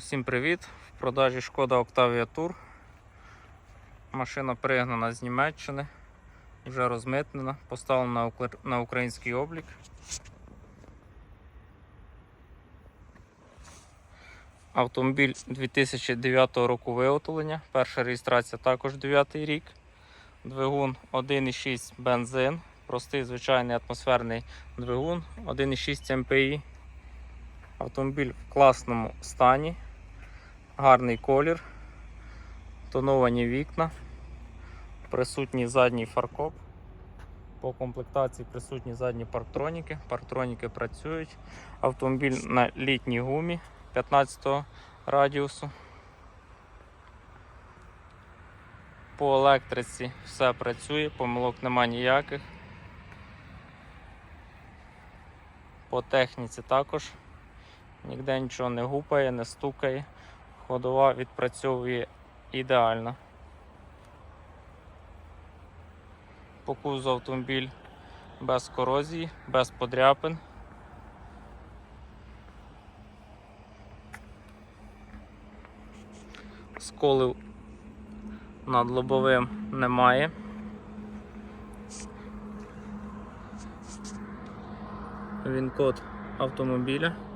Усім привіт! В продажі шкода Octavia Tour. Машина пригнана з Німеччини, вже розмитнена, поставлена на український облік. Автомобіль 2009 року виготовлення. Перша реєстрація також 9 рік. Двигун 1,6 бензин. Простий звичайний атмосферний двигун 1,6 МПІ. Автомобіль в класному стані, гарний колір, тоновані вікна, присутній задній фаркоп. По комплектації присутні задні парктроніки. Парктроніки працюють. Автомобіль на літній гумі 15 радіусу. По електриці все працює, помилок нема ніяких. По техніці також ніде нічого не гупає, не стукає. Ходова відпрацьовує ідеально. По кузу автомобіль без корозії, без подряпин. Сколів над лобовим немає. Він код автомобіля.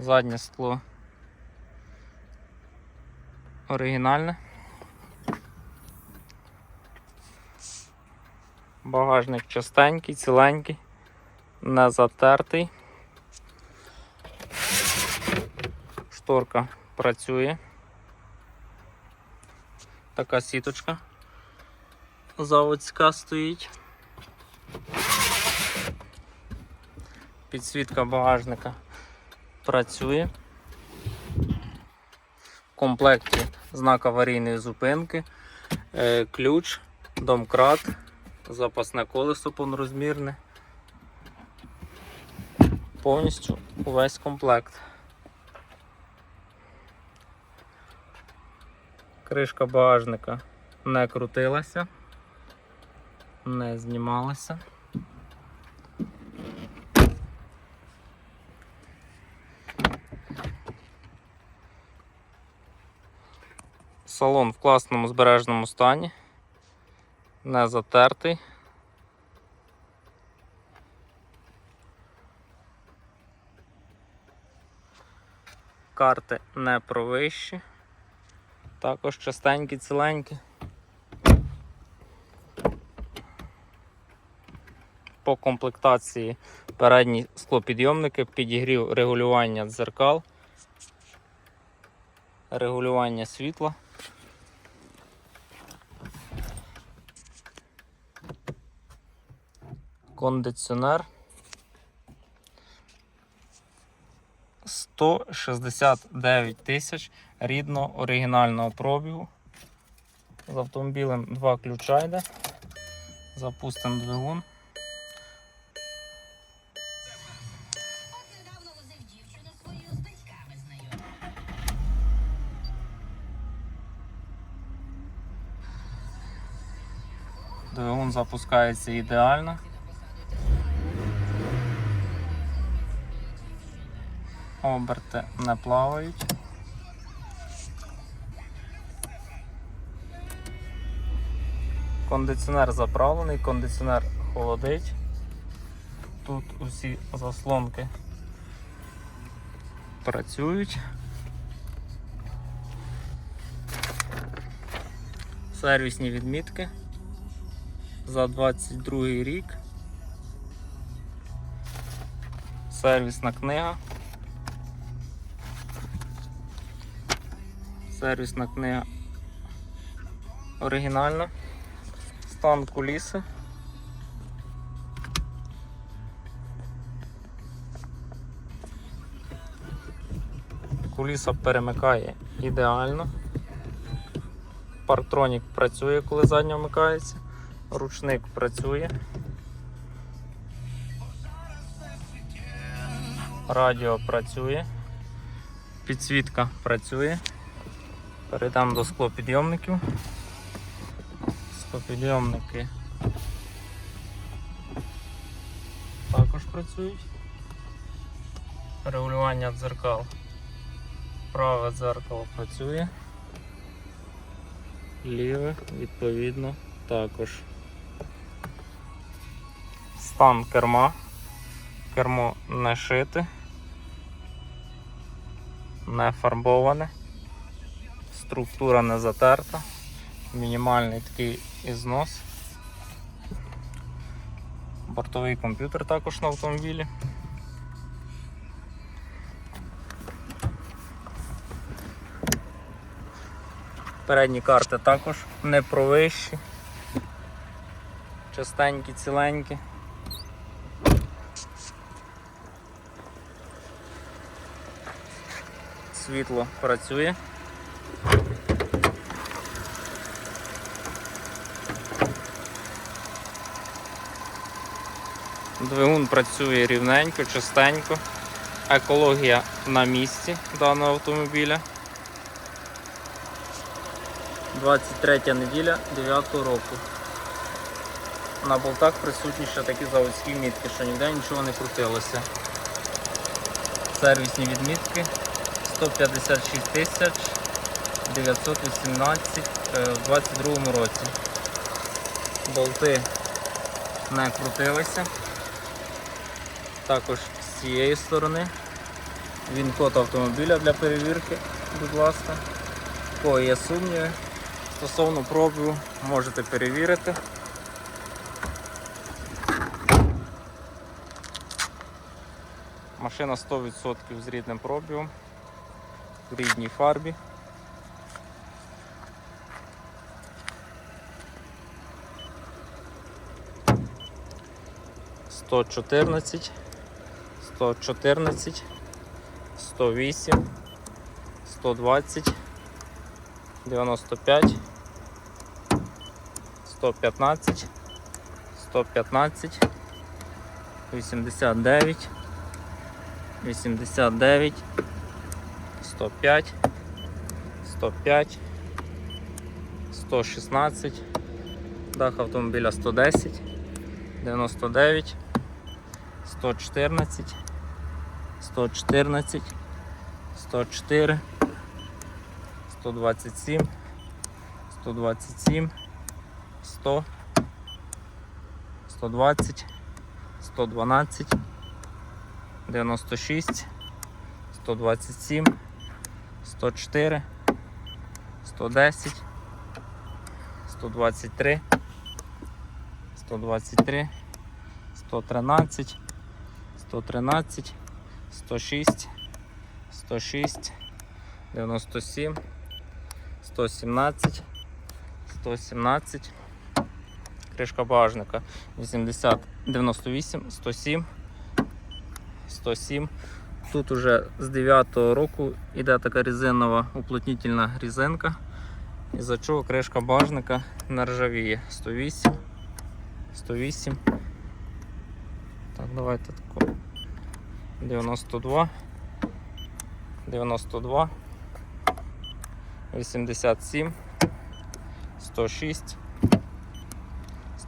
Заднє скло оригінальне. Багажник чистенький, ціленький, не затертий. Шторка працює. Така сіточка заводська стоїть. Підсвітка багажника працює. В комплекті знак аварійної зупинки, е, ключ, домкрат, запасне колесо повнорозмірне. Повністю увесь комплект. Кришка багажника не крутилася, не знімалася. Салон в класному збережному стані, не затертий. Карти не провищі, також частенькі, ціленькі. По комплектації передні склопідйомники, підігрів регулювання дзеркал, регулювання світла. Кондиціонер 169 тисяч рідного оригінального пробігу. З автомобілем два ключа йде. Запустимо двигун. Двигун запускається ідеально. Оберти не плавають. Кондиціонер заправлений, кондиціонер холодить. Тут усі заслонки працюють. Сервісні відмітки за 22 рік. Сервісна книга. Сервісна книга оригінальна. Стан куліси. Куліса перемикає ідеально. Парктронік працює, коли задня вмикається. Ручник працює. Радіо працює. Підсвітка працює. Перейдемо до склопідйомників. Стопідйомники також працюють. Регулювання дзеркал. Праве дзеркало працює. Ліве, відповідно, також. Стан керма. Кермо не шите, не фарбоване, структура не затерта, мінімальний такий ізнос. Бортовий комп'ютер також на автомобілі. Передні карти також не провищі, частенькі, ціленькі. Світло працює. Двигун працює рівненько, чистенько. Екологія на місці даного автомобіля. 23 неділя 9 року. На болтах присутні ще такі заводські мітки, що ніде нічого не крутилося. Сервісні відмітки 156 тисяч 918 е, в 22 році. Болти не крутилися. Також з цієї сторони. Він код автомобіля для перевірки, будь ласка. Кого є сумніви стосовно пробігу, можете перевірити. Машина 100% з рідним пробігом, в рідній фарбі. Сто чотирнадцять, сто чотирнадцять, сто вісім, сто двадцять, дев'яносто п'ять, сто п'ятнадцять, сто п'ятнадцять, вісімдесят дев'ять. 89, 105, 105, 116, дах автомобіля 110, 99, 114, 114, 104, 127, 127, 100, 120, 112, 96, 127, 104, 110, 123, 123, 113, 113, 106, 106, 97, 117, 117, кришка багажника 80, 98, 107, 107. Тут уже з 9 року йде така резинова уплотнительна різинка, із-за чого кришка багажника не ржавіє. 108, 108. Так, давайте тако. 92, 92, 87, 106,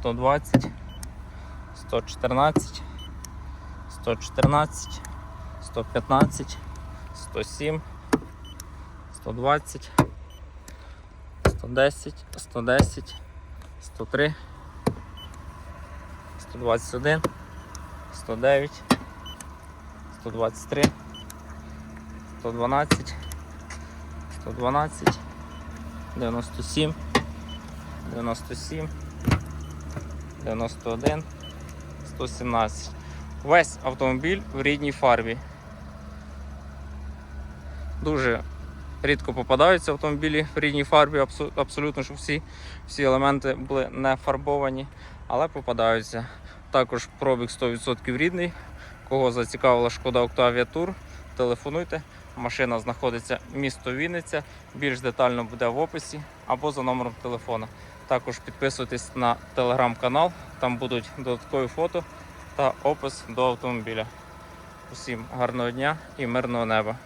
120, 114. 114, 115, 107, 120, 110, 110, 103, 121, 109, 123, 112, 112, 97, 97, 91, 117. Весь автомобіль в рідній фарбі. Дуже рідко попадаються автомобілі в рідній фарбі, абсолютно, щоб всі, всі елементи були не фарбовані, але попадаються. Також пробіг 100% рідний. Кого зацікавила шкода Octavia Tour, телефонуйте. Машина знаходиться місто Вінниця. Більш детально буде в описі або за номером телефона. Також підписуйтесь на телеграм-канал, там будуть додаткові фото та опис до автомобіля. Усім гарного дня і мирного неба.